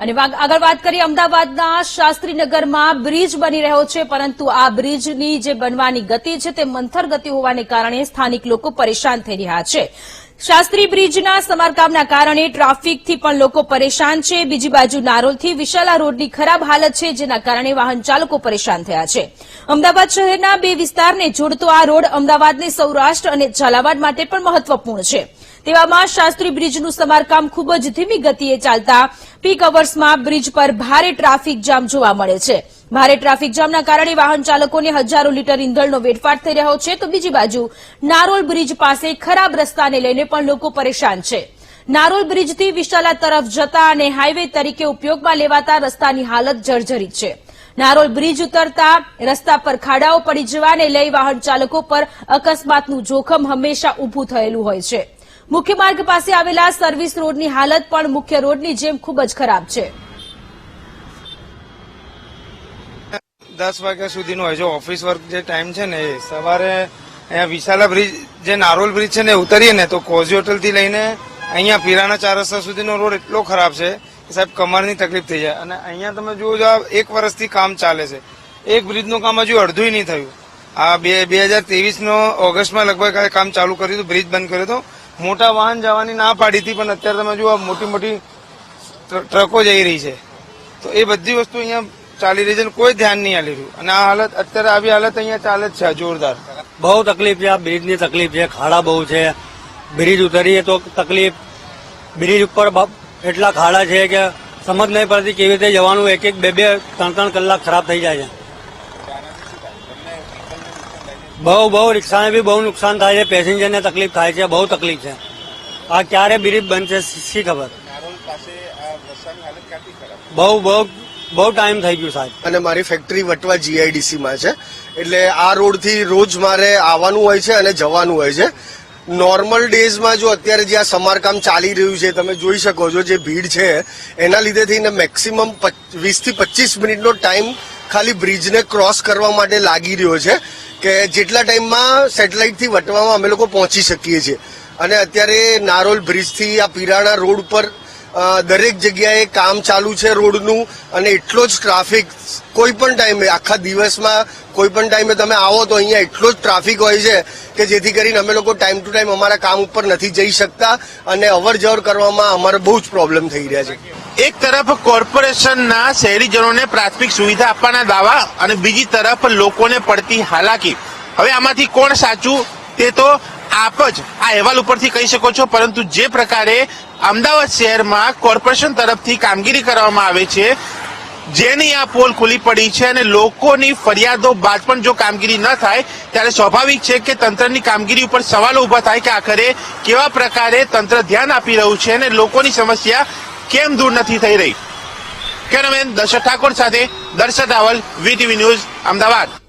અને આગળ વાત કરીએ, અમદાવાદના શાસ્ત્રીનગરમાં બ્રિજ બની રહ્યો છે, પરંતુ આ બ્રિજની જે બનવાની ગતિ છે તે મંથર ગતિ હોવાને કારણે સ્થાનિક લોકો પરેશાન થઈ રહ્યા છે. શાસ્ત્રી બ્રિજના સમારકામના કારણે ટ્રાફિકથી પણ લોકો પરેશાન છે. બીજી બાજુ નારોલથી વિશાલા રોડની ખરાબ હાલત છે, જેના કારણે વાહન ચાલકો પરેશાન થયા છે. અમદાવાદ શહેરના બે વિસ્તારને જોડતો આ રોડ અમદાવાદને સૌરાષ્ટ્ર અને ઝાલાવાડ માટે પણ મહત્વપૂર્ણ છે. તેવામાં શાસ્ત્રી બ્રિજનું સમારકામ ખૂબ જ ધીમી ગતિએ ચાલતા પીક અવર્સમાં બ્રિજ પર ભારે ટ્રાફિક જામ જોવા મળે છે. ભારે ટ્રાફિક જામના કારણે વાહન ચાલકોને હજારો લીટર ઇંધણનો વેડફાટ થઈ રહ્યો છે. તો બીજી બાજુ, નારોલ બ્રિજ પાસે ખરાબ રસ્તાને લઈને પણ લોકો પરેશાન છે. નારોલ બ્રિજથી વિશાલા તરફ જતા અને હાઇવે તરીકે ઉપયોગમાં લેવાતા રસ્તાની હાલત જર્જરિત છે. નારોલ બ્રિજ ઉતરતા રસ્તા પર ખાડાઓ પડી જવાને લઈ વાહન ચાલકો પર અકસ્માતનું જોખમ હંમેશા ઊભું થયેલું હોય છે. મુખ્ય માર્ગ પાસે આવેલા સર્વિસ રોડની હાલત પણ મુખ્ય રોડની જેમ ખૂબ જ ખરાબ છે. દસ વાગ્યા સુધીનો હોય. છે ઓફિસ વર્ક જે ટાઈમ છે ને એ સવારે અહીંયા વિશાલા બ્રિજ, જે નારોલ બ્રિજ છે ને ઉતરીએ ને તો કોઝી હોટલથી લઈને અહીંયા પીરાના ચાર રસ્તા સુધીનો રોડ એટલો ખરાબ છે કે સાહેબ કમરની તકલીફ થઈ જાય. અને અહીંયા તમે જુઓ જો એક વર્ષથી કામ ચાલે છે. એક બ્રિજનું કામ હજુ અડધું નહીં થયું. આ બે બે હજાર ત્રેવીસનો ઓગસ્ટમાં લગભગ કામ ચાલુ કર્યું હતું, બ્રિજ બંધ કર્યો હતો. મોટા વાહન જવાની ના પાડી હતી, પણ અત્યારે તમે જુઓ મોટી મોટી ટ્રકો જઈ રહી છે. તો એ બધી વસ્તુ અહીંયા ચાલી રહી છે અને કોઈ ધ્યાન નહીં આલી રહ્યું. અને આ હાલત, અત્યારે આવી હાલત અહીંયા ચાલે જ છે જોરદાર. બહુ તકલીફ છે, આ બ્રિજની તકલીફ છે, ખાડા બહુ છે. બ્રિજ ઉતરીએ તો તકલીફ, બ્રિજ ઉપર એટલા ખાડા છે કે સમજ નહીં પડતી કેવી રીતે જવાનું એક એક બે બે ત્રણ ત્રણ કલાક ખરાબ થઈ જાય છે. બહુ બહુ રિક્ષાને બી બહુ નુકસાન થાય છે પેસેન્જરને તકલીફ થાય છે બહુ તકલીફ છે. આ ક્યારે બ્રિજ બનશે શી ખબર? બહુ બહુ બહુ ટાઈમ થઈ ગયું સાહેબ. અને મારી ફેક્ટરી વટવા જીઆઈડીસી માં છે. એટલે આ રોડથી રોજ મારે આવવાનું હોય છે અને જવાનું હોય છે. નોર્મલ ડેઝમાં જો અત્યારે જે આ સમારકામ ચાલી રહ્યું છે તમે જોઈ શકો છો જે ભીડ છે એના લીધે થઈને મેક્સિમમ વીસથી પચીસ મિનિટનો ટાઈમ ખાલી બ્રિજને ક્રોસ કરવા માટે લાગી રહ્યો છે. કે જેટલા ટાઈમમાં સેટેલાઇટથી વટવામાં અમે લોકો પહોંચી શકીએ છીએ. અને અત્યારે નારોલ બ્રિજથી આ પીરાણા રોડ પર અ, દરેક જગ્યાએ કામ ચાલુ છે રોડનું અને એટલો જ ટ્રાફિક કોઈ પણ ટાઈમે, આખા દિવસમાં કોઈ પણ ટાઈમે તમે આવો તો અહીંયા એટલો જ ટ્રાફિક હોય છે કે જેથી કરીને અમે લોકો ટાઈમ ટુ ટાઈમ અમારા કામ ઉપર નથી જઈ શકતા અને અવર જવર કરવામાં અમારે બહુ જ પ્રોબ્લેમ થઈ રહ્યા છે. એક તરફ કોર્પોરેશનના શહેરીજનોને પ્રાથમિક સુવિધા આપવાના દાવા અને બીજી તરફ લોકોને પડતી હાલાકી. હવે આમાંથી કોણ સાચું? તે તો આપ જ આ અહેવાલ ઉપરથી કહી શકો છો, પરંતુ જે પ્રકારે અમદાવાદ શહેરમાં કોર્પોરેશન તરફથી કામગીરી કરવામાં આવે છે, જેની આ પોલ ખુલ્લી પડી છે અને લોકોની ફરિયાદો બાદ પણ જો કામગીરી ન થાય, ત્યારે સ્વાભાવિક છે કે તંત્રની કામગીરી ઉપર સવાલો ઊભા થાય કે આખરે કેવા પ્રકારે તંત્ર ધ્યાન આપી રહ્યું છે અને લોકોની સમસ્યા કેમ દૂર નથી થઈ રહી. કેમેરામેન દર્શક ઠાકોર સાથે દર્શક રાવલ, વીટીવી ન્યૂઝ, અમદાવાદ.